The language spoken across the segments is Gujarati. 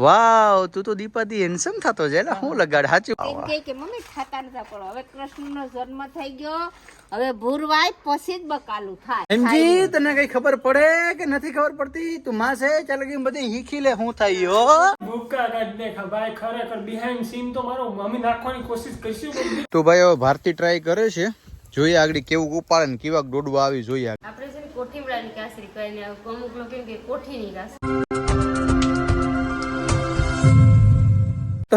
વાવ તું તો દીપાદી હેન્ડસમ થતો છે એટલે હું લગાડ સાચું કે મમ્મી ખાતા નતા પડો હવે કૃષ્ણનો જન્મ થઈ ગયો હવે ભૂરવાય પછી જ બકાલું થાય. એમજી તને કઈ ખબર પડે કે નથી ખબર પડતી? તું માં છે ચાલ કે બધી હીખી લે હું થઈ ગયો ભૂકા કાઢ દેખા ભાઈ ખરેખર બિહાઇન્ડ સીન તો મારો મમ્મી નાખવાની કોશિશ કરશું તો ભાઈ હવે ભારતી ટ્રાય કરે છે. જોઈએ આગળ કેવું ઉપાડે ને કેવા દોડવા આવી જોઈએ આપણે છે ને કોઠીવડાની કાસરી કરીને અમુક લોકો કે કોઠીની કાસરી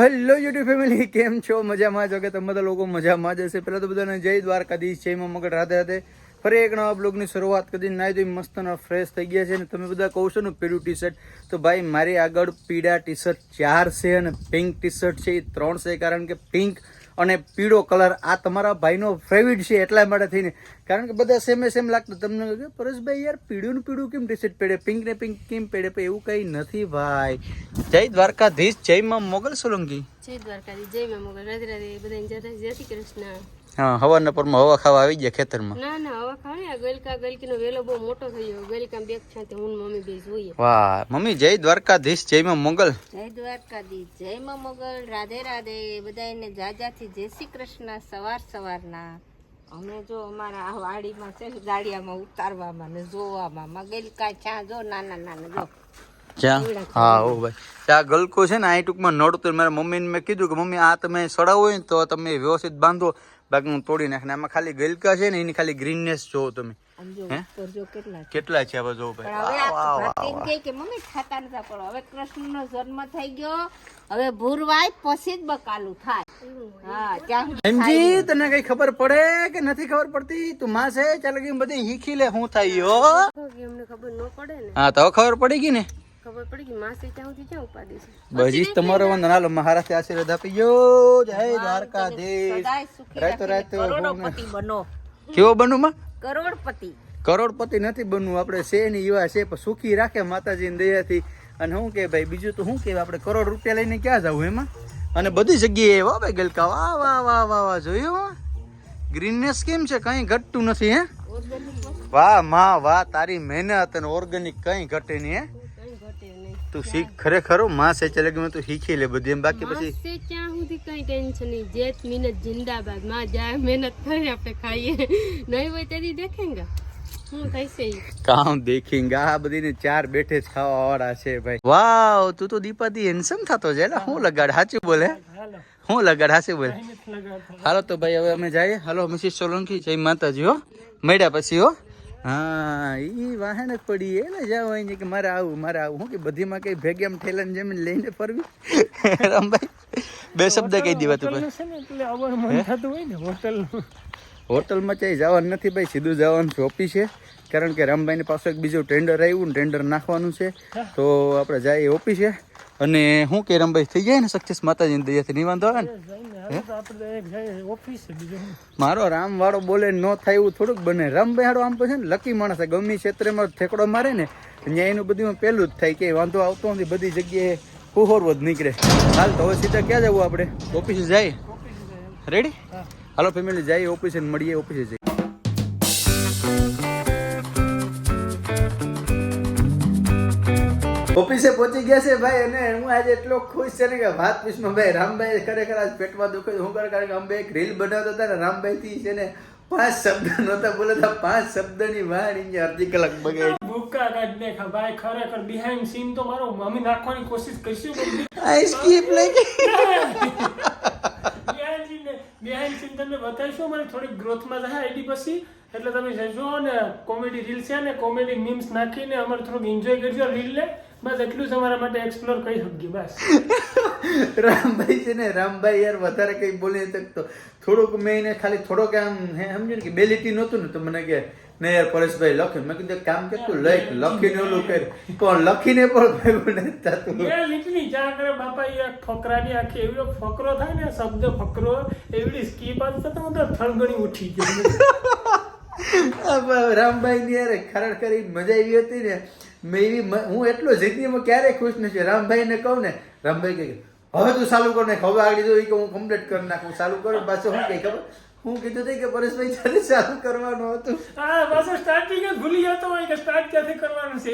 હેલો યુટ્યુબ ફેમિલી, કેમ છો? મજામાં છો કે તમે બધા લોકો મજામાં જ હશે. પહેલા તો બધાને જય દ્વારકાધીશ, જય મગર. રાધે રાધે. ફરી એક નવા બ્લોગની શરૂઆત કરી નાઈ તો મસ્ત ફ્રેશ થઈ ગયા છે અને તમે બધા કહો છો ને પીળું ટી શર્ટ તો ભાઈ, મારી આગળ પીળા ટી શર્ટ ચાર છે અને પિંક ટી શર્ટ છે. એ ત્રણ છે કારણ કે પિંક અને પીળો કલર. આ તમારા ભાઈનો ફેવરિટ છે એટલા માટે થઈને. કારણ કે બધા સેમે સેમ લાગતું. તમને કે પરેશભાઈ, યાર, પીળું ને પીળું કેમ ટીશર્ટ પહેરે પિંક ને પિંક કેમ પહેરે પણ એવું કંઈ નથી ભાઈ. જય દ્વારકાધીશ, જય માં મોગલ સોલંકી. જય દ્વારકાધી જય મા મોગલ. રાધે રાધે. બધાને જય શ્રી કૃષ્ણ. હા હવાના પરમાં હવા ખાવા આવી ગયા ખેતરમાં. ના ના હવા ખાવા ગલકા ગલકીનો વેલો બહુ મોટો થઈ ગયો. ગલકા બે છે તે હું મમ્મી બે જોઈએ. વાહ મમ્મી જય દ્વારકાધીશ જય માં મોગલ. જય દ્વારકાધીશ જય માં મોગલ રાધે રાધે. બધાને જાજાથી જય શ્રી કૃષ્ણ સવાર સવારના. અમે જો અમારા આ વાડીમાં છે ને દાડિયામાં ઉતારવામાં ને જોવામાં. મગેલકા ચા જો નાના નાના જો. હા ઓ ભાઈ. ત્યાં ગલકો છે ને આ ટૂંકમાં નડતું મારા મમ્મીને મેં કીધું કે મમ્મી આ તમે સડાવો હોય ને તો તમે વ્યવસ્થિત બાંધો. બાકી હું તોડી નાખને આમાં ખાલી ગલકા છે ને એની ખાલી ગ્રીનનેસ જોવો તમે. કેટલા છે. કેટલા છે હવે જોવો ભાઈ? કે મમ્મી ખાતા નતા પણ હવે કૃષ્ણનો જન્મ થઈ ગયો. હવે ભૂરવાય પછી જ બકાલું થાય. એમજી તને કઈ ખબર પડે કે નથી ખબર પડતી? તું માં છે? ચાલ કે બધી હીખી લે હું થઈ પડે હા તો ખબર પડી ગઈ ને? ખબર પડી કે માસી ત્યાં સુધી ક્યાં ઉપાડી છે? બજી તમારો વંદન. હાલો મહારાષ્ટ્ર આશીર્વાદ આપી. ગયો જય દ્વારકાધીશ. સદાય સુખી રાતો રાતો કરોડોપતિ બનો. કેવો બનું માં? કરોડપતિ. કરોડપતિ નથી બનવું. આપણે છે ની એવા છે પણ સુખી રાખે માતાજીની દયાથી. અને શું કે ભાઈ બીજું તો શું કે આપણે કરોડ રૂપિયા લઈને ક્યાં જવું એમાં અને બધી જગ્યાએ વાહ ભાઈ ગલકા. વાહ વાહ વાહ વાહ વાહ જોયું ગ્રીનનેસ કેમ છે? કઈ ઘટતું નથી હે? વાહમાં વાહ તારી મહેનત અને ઓર્ગેનિક કઈ ઘટે નહીં હે? તું શીખ ખરેખરમાં છે ચલે કે તું શીખી લે બધી. એમ બાકી પછી માસે ક્યાં સુધી કઈ ટેન્શન નહીં. જેત મહેનત જિંદાબાદ. માં જાય મહેનત કરી આપણે ખાઈએ. નહીં હોય તેથી દેખેંગા. શું થશે ઈ? કામ દેખેંગે. આ બધીને ચાર બેઠે જ ખાવા વાળા છે ભાઈ. વાવ તું તો દીપાદી હેન્ડસમ થતો છે એટલે હું લગાડ સાચું બોલે? હું લગાડ સાચું બોલે? હાલો તો ભાઈ હવે અમે જઈએ. હાલો મિસિસ સોલંકી જય માતાજી હો. મળ્યા પછી હો. હા એ વાહન જ પડી એટલે જાવ અહીં કે મારે આવું મારે આવું. હું કે બધીમાં કઈ ભેગે આમ ઠેલાને જમીન લઈને ફરવી? રામભાઈ બે શબ્દ કહી દેવા તું ભાઈ. છે ને એટલે આવવાનું મન થતું હોય ને હોટલનું હોટલમાં ક્યાંય જવાનું નથી ભાઈ સીધું જવાનું છે ઓફિસે. કારણ કે રામભાઈની પાસે એક બીજું ટેન્ડર આવ્યું ને ટેન્ડર નાખવાનું છે. તો આપણે જઈએ ઓફિસે. અને શું કે રામભાઈ થઈ જાય ને સક્સેસ માતાજીની દયાથી નહીં વાંધો આવે ને? છે? મારો રામ વાળો બોલે ન થાય એવું થોડુંક બને. રામભાઈ હાડો આમ તો છે ને લકી માણસ છે. ગમે ક્ષેત્રમાં ઠેકડો મારે ને ત્યાં એનું બધું પહેલું જ થાય કે વાંધો આવતો નથી બધી જગ્યાએ હુહોરવો જ નીકળે. હાલ તો હવે સીધા ક્યાં જવું આપણે? ઓફિસે જાય? રેડી હાલો ફેમિલી જઈએ ઓફિસે મળીએ ઓફિસે જઈએ ઓફિસે પહોંચી ગયા છે ભાઈ અને હું આજે એટલો ખુશ છે ને કે વાત પૂછમાં ભાઈ રામભાઈ ખરેખર આજ પેટમાં દુખે છે. હું કરે કારણ કે અમે એક રીલ બનાવતા હતા ને રામભાઈ થી છે ને પાંચ શબ્દ નહોતા બોલતા પાંચ શબ્દની વાણ અડધી કલાક બગાડી. ભૂકા કાઢ દેખા ભાઈ ખરેખર બિહાઇન્ડ સીન તો મારો મમ્મી નાખવાની કોશિશ કરશું સ્કીપ લઈ ગઈ બિહાઇન્ડ સીન બિહાઇન્ડ સીન તમને બતાવીશું. મને થોડીક ગ્રોથમાં જાય આઈડી પછી એટલે તમે જજો અને કોમેડી રીલ છે ને કોમેડી મીમ્સ નાખીને અમારે થોડુંક એન્જોય કરજો રીલને બસ એટલું જ અમારા માટે એક્સપ્લોર કરી શકીએ બસ. રામભાઈ છે ને રામભાઈ યાર વધારે કંઈ બોલી નથી શકતો. થોડુંક મેં એને ખાલી થોડોક આમ હે સમજ્યું ને કે બેલિટી નહોતું ને તો મને કે ને યાર પરેશભાઈ લખ્યું મેં કીધું કામ કે તું લખ લખીને ઓલું કર. પણ લખીને પણ ભેગું નથી થતું. લીટલી જ્યાં કરે બાપા એ ફકરાની આખી એવડો ફકરો થાય ને શબ્દ ફકરો એવડી સ્કીપ આવતી થણગણી થળગણી ઉઠી ગયો. રામભાઈ ની અરે ખરેખર ઈ મજા આવી હતી ને. મેં એવી હું એટલો જિંદગીમાં ક્યારેય ખુશ નથી. રામભાઈ ને કહું ને રામભાઈ કહે હવે તું ચાલુ કર ને હવે આગળ જોઈ કે હું કમ્પ્લીટ કરી નાખું ચાલુ કરું પાછું હું કઈ ખબર? હું કીધું હતું કે પરેશભાઈ ચાલે ચાલુ કરવાનું હતું. હા પાછું સ્ટાર્ટિંગ જ ભૂલી જતો હોય કે સ્ટાર્ટ ક્યાંથી કરવાનું છે.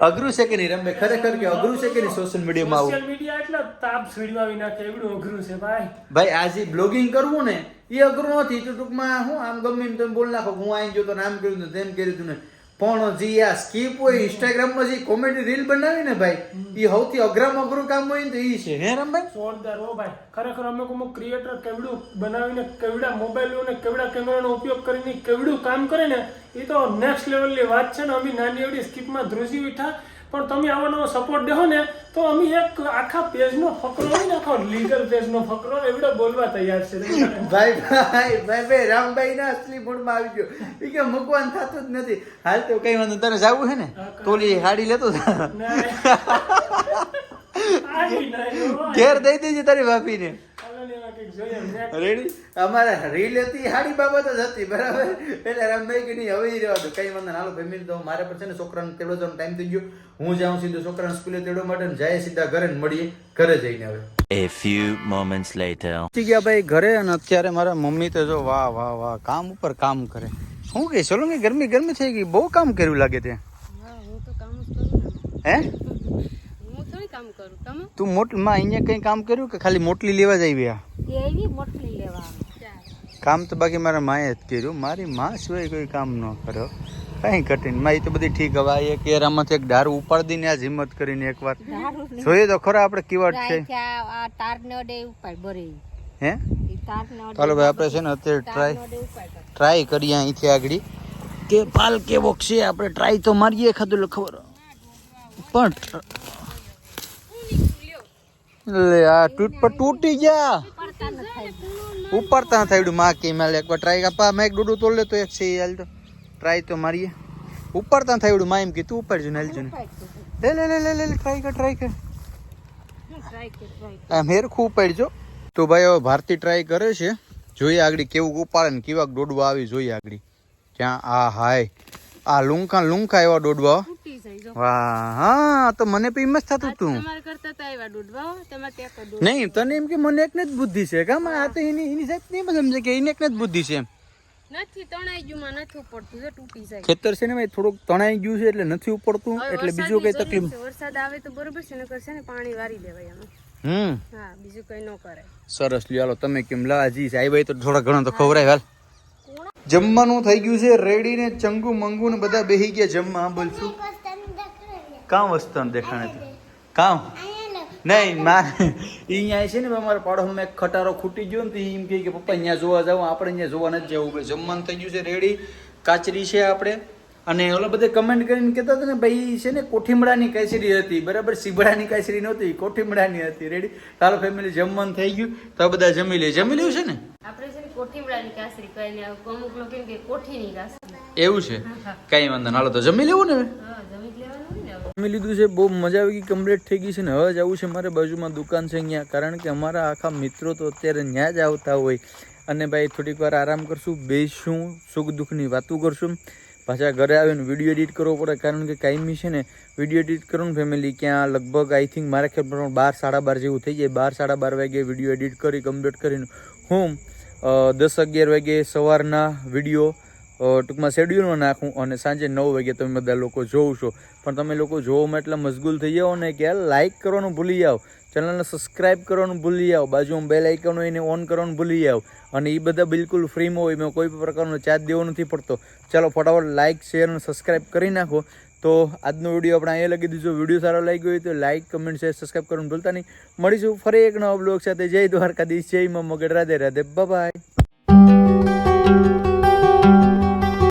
અઘરું છે કે નહીં રમે ખરેખર કે અઘરું છે કે નહીં સોશિયલ મીડિયામાં આવું? સોશિયલ મીડિયા એટલે તાપ સળગાવી નાખે એવડું અઘરું છે ભાઈ. ભાઈ આજે બ્લોગિંગ કરવું ને એ અઘરું નથી તો ટૂંકમાં હું આમ ગમે એમ તમે બોલ નાખો હું આઈ ગયો તો આમ કર્યું તેમ કર્યું તું ને. પણ જે આ સ્કીપ હોય ઇન્સ્ટાગ્રામમાં જે કોમેડી રીલ બનાવી ને ભાઈ એ સૌથી અઘરામાં અઘરું કામ હોય ને તો એ છે હે રમભાઈ? જોરદાર હો ભાઈ. ખરેખર અમે અમુક ક્રિએટર કેવડું બનાવીને કેવડા મોબાઈલો ને કેવડા કેમેરાનો ઉપયોગ કરીને કેવડું કામ કરે ને એ તો નેક્સ્ટ લેવલની વાત છે ને. અમે નાની એવડી સ્કીપમાં ધ્રુજી ઉઠા પણ તમે આવો નવો સપોર્ટ દેહો ને તો અમે એક આખા પેજનો ફકરો નહીં ને આખો લીગલ પેજનો ફકરો એવડો બોલવા તૈયાર છે. ભાઈ ભાઈ ભાઈ ભાઈ રામભાઈ ના અસલી મૂળમાં આવી ગયો. એ કે મૂકવાનું થતું જ નથી. હાલ તો કઈ વાંધો તને જવું છે ને? તોલી હાડી લેતો. ઘેર દઈ દેજે તારી ભાભીને રેડી અમારા રીલ હતી હાડી બાબત જ હતી બરાબર? એટલે રામભાઈ કે નહીં હવે કઈ વાંધો ના હાલો ફેમિલી તો મારે છે ને છોકરાને તેડો જવાનો ટાઈમ થઈ ગયો. હું જાઉં સીધો છોકરાને સ્કૂલે તેડો માટે ને જાય સીધા ઘરે ને મળીએ. ઘરે જઈને હવે. A few moments later. ગયા ભાઈ ઘરે અને અત્યારે મારા મમ્મી તો જો વાહ વાહ વાહ કામ ઉપર કામ કરે. શું કે ચલો કે ગરમી ગરમી થઈ ગઈ. બહુ કામ કર્યું લાગે ત્યાં હું તો કામ જ હે હું? થોડી કામ કરું તમે? તું મોટમાં અહીંયા કઈ કામ કર્યું કે ખાલી મોટલી લેવા જ આવી આ? એવી મોટલી લેવા. કામ તો બાકી મારા માએ જ કર્યું. મારી માં સિવાય કોઈ કામ ન કર્યો કઈ કઠિનમાં એ તો બધી ઠીક હવે એક એરામાંથી એક દારૂ ઉપાડી ને આ હિંમત કરીને એકવાર જોઈએ તો ખરા આપણે કેવાટ છે. આ તાર ને અડે ઉપાડ બરે હે? ચાલો ભાઈ આપણે છે ને અત્યારે ટ્રાય ટ્રાય કરીએ અહીંથી આગળ. કે પાલ કેવો છે? આપણે ટ્રાય તો મારીએ ખાધું ખબર પણ લે, આ તૂટ પર તૂટી ગયા. ઉપર તા થાય ઉપાડતા ન થાયમાં કે મેલ એકવાર ટ્રાય કપા મેં એક ડોડું તોડ લેતો એક છે હાલ તો ટ્રાય તો મારીએ. ઉપર તા થાયમાં એમ કે, તું ઉપાડજો, ને હાલજો ને. લે લે લે લે લે ટ્રાય કર ટ્રાય કર. આમ હેરખું ઉપાડજો. તો ભાઈ, હવે ભારતી ટ્રાય કરે છે. જોઈએ આગળ કેવું ઉપાડે ને કેવા દોડવા આવી જોઈએ આગળ. ક્યાં? આ હાય. આ લુંકા લુંકા એવા જો વાહ હા તો મને પણ એમ જ થતું તું તમારે કરતા તો આવ્યા દૂધવા તમારે ત્યાં કોઈ દૂધ નહીં તને એમ કે મને એકને જ બુદ્ધિ છે કામ આ તો એની એની જાત નહીં સમજે કે એને એકને જ બુદ્ધિ છે નથી તણાઈ ગયું માં નથી ઉપડતું જો તૂટી જાય. ખેતર છે ને ભાઈ થોડુંક તણાઈ ગયું છે એટલે નથી ઉપડતું એટલે બીજું કઈ તકલીફ વરસાદ આવે તો બરોબર છે ને પાણી વારી દેવાય આમાં હમ. હા બીજું કઈ ન કરે. સરસ લ્યો હાલો તમે કેમ લાજી આવી સાહેબ ભાઈ તો થોડા ઘણા તો ખવરાય હાલ. જમવાનું થઈ ગયું છે રેડી ને ચંગુ મંગુ ને બધા બેહી ગયા જમવા બોલ શું? કામ વસ્તુ દેખાણે કામ? નહીં મારે અહીંયા છે ને અમારા પાડોશમાં એક ખટારો ખૂટી ગયો ને તો એમ કહે કે પપ્પા અહીંયા જોવા જાવ આપણે અહીંયા જોવા નથી જવું. ભાઈ જમવાનું થઈ ગયું છે રેડી. કાચરી છે આપણે. અને ઓલા બધે કમેન્ટ કરીને કહેતા હતા ને ભાઈ છે ને કોઠીમડાની કાચરી હતી બરાબર? સીબડાની કાચરી નહોતી કોઠીમડાની હતી રેડી. તારો ફેમિલી જમવાનું થઈ ગયું. તો બધા જમી લે. જમી લ્યું છે ને? આપણે છે ને કોઠીમડાની કાચરી કહીને અમુક લોકો કે કોઠીની કાચરી એવું છે? કઈ વાંધો હાલો તો જમી લેવું ને જમી જમી લીધું છે, બહુ મજા આવી ગઈ કમ્પ્લીટ થઈ ગઈ છે ને. હવે જવું છે મારે બાજુમાં દુકાન છે અહીંયા. કારણ કે અમારા આખા મિત્રો તો અત્યારે ત્યાં જ આવતા હોય. અને ભાઈ, થોડીક વાર આરામ કરશું, બેસશું, સુખ દુઃખની વાતો કરશું. પાછા ઘરે આવીને વીડિયો એડિટ કરવો પડે, કારણ કે કાયમી છે ને. વીડિયો એડિટ કરું ફેમિલી ક્યાં લગભગ આઈ થિંક મારા ખ્યાલ પ્રમાણે બાર, સાડા બાર જેવું થઈ જાય. બાર, સાડા બાર વાગે વીડિયો એડિટ કરી કમ્પ્લીટ કરીને. હું દસ, અગિયાર વાગે સવારના વીડિયો ટૂંકમાં શેડ્યુલમાં નાખું અને સાંજે નવ વાગે તમે બધા લોકો જોવશો પણ તમે લોકો જોવામાં એટલા મશગુલ થઈ જાઓ ને કે લાઇક કરવાનું ભૂલી જાઓ. ચેનલને સબસ્ક્રાઇબ કરવાનું ભૂલી જાઓ. બાજુમાં બેલ આઇકન હોય એને ઓન કરવાનું ભૂલી જાઓ. અને એ બધા બિલકુલ ફ્રીમાં હોય એમાં કોઈ પણ પ્રકારનો ચાર્જ દેવો નથી પડતો. ચાલો ફટાફટ લાઇક શેર અને સબસ્ક્રાઇબ કરી નાખો. તો આજનો વીડિયો આપણે અહીંયા લગી દીધો. વીડિયો સારો લાગ્યો હોય તો લાઇક કમેન્ટ શેર સબસ્ક્રાઇબ કરવાનું ભૂલતા નહીં. મળીશું ફરી એક નવા બ્લોગ સાથે. જય દ્વારકાધીશ. જય મગડ રાધે રાધે. બાય